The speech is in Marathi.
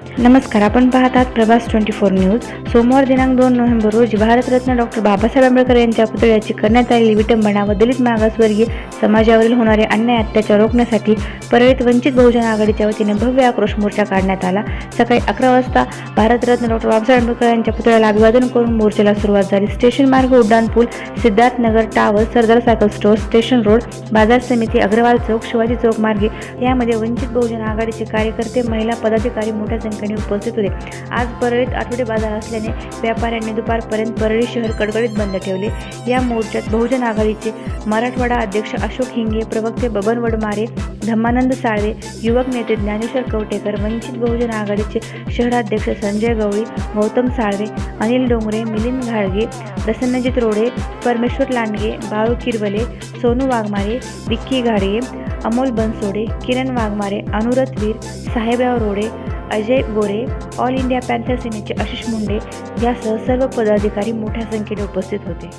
नमस्कार आपण पाहतात प्रभास ट्वेंटी फोर न्यूज. सोमवार दिनांक दोन नोव्हेंबर रोजी भारतरत्न डॉक्टर बाबासाहेब आंबेडकर यांच्या पुतळ्याची करण्यात आलेली विटंबना व दलित मागासवर्गीय समाजावरील होणारे अन्याय अत्याचार रोखण्यासाठी परळीत वंचित बहुजन आघाडीच्या वतीने भव्य आक्रोश मोर्चा काढण्यात आला. सकाळी अकरा वाजता भारतरत्न डॉक्टर बाबासाहेब आंबेडकर यांच्या पुतळ्याला अभिवादन करून मोर्चाला सुरुवात झाली. स्टेशन मार्ग उड्डाण पूल tower Sardar cycle store station road बाजार समिती अग्रवाल चौक शिवाजी चौक मार्गे यामध्ये वंचित बहुजन आघाडीचे कार्यकर्ते महिला पदाधिकारी मोठ्या संख्येने उपस्थित होते. आज परळीत आठवडे बाजार असल्याने व्यापाऱ्यांनी दुपारपर्यंत परळी शहर कडकडीत बंद ठेवले. या मोर्चात बहुजन आघाडीचे मराठवाडा अध्यक्ष अशोक हिंगे प्रवक्ते बबन वडमारे धम्मानंद साळवे युवक नेते ज्ञानेश्वर कवटेकर वंचित बहुजन आघाडीचे शहराध्यक्ष संजय गवळी गौतम साळवे अनिल डोंगरे मिलिंद घाळगे प्रसन्नजित रोडे परमेश्वर लांडगे बाळू किरवले सोनू वाघमारे विक्की घाडगे Amol Bansode Kiran Waghmare Anurath Veer Sahebrao Rode Ajay Gore all India panther सेनेचे आशिष मुंडे यासह सर्व पदाधिकारी मोठ्या संख्येने उपस्थित होते.